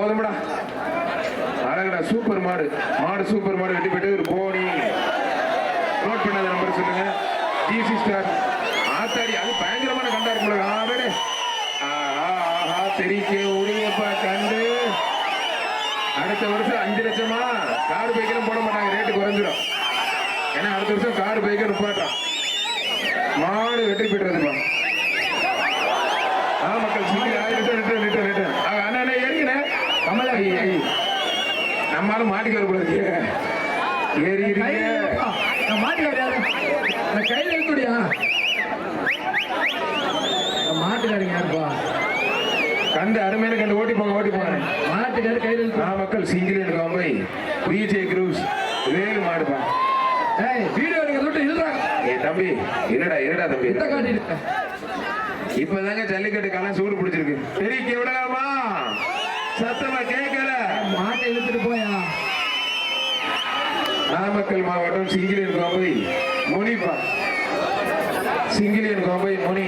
போதும்டா அழகுடா சூப்பர் மாடு. மாடு சூப்பர் மாடு வெட்டி போயிட்டு ஒரு போனி. நோட் பண்ணாத நம்பர் சொல்லுங்க. டிசி ஸ்டார் ஆத்தாடி அது பயங்கரமான கண்டா இருக்கும் ஆடே ஆஹா தெரிக்க உடையப்பா கண்டு. அடுத்த வருஷம் அஞ்சு லட்சமா? கார் பைக்கெல்லாம் போட மாட்டாங்க ரேட்டு குறைஞ்சிடும். ஏன்னா அடுத்த வருஷம் கார் பைக்கை நுப்பாட்டான் மாடு வெற்றி பெற்றதுப்பா நம்மளால மாட்டிக்க வரக்கூடாது நான் மாட்டுக்காரு கையில் எழுத்துடியா மாட்டுக்காரங்க யாருப்பா? கண்டு அருமையான கண்டு ஓட்டி போங்க ஓட்டி போங்க. மாட்டுக்காரு கையில் மக்கள் சிங்கிலியன் காம்பை பிஜே குரூஸ் மாடுப்பா. ஏய் வீடியோ எடுக்க விட்டு இழுறாங்க ஏ தம்பி என்னடா என்னடா தம்பி? இந்த காட்டிட்டு. இப்பதாங்க ஜல்லிக்கட்டு காலம் சூடு பிடிச்சிருக்கு. தெரிவிக்க விடலாமா சத்தமா கேட்கல. மாட்டை இழுத்துட்டு போயா? நாமக்கல் மாவட்டம் சிங்கிலியன் கோம்பை முனிப்பா. சிங்கிலியன் கோம்பை முனி.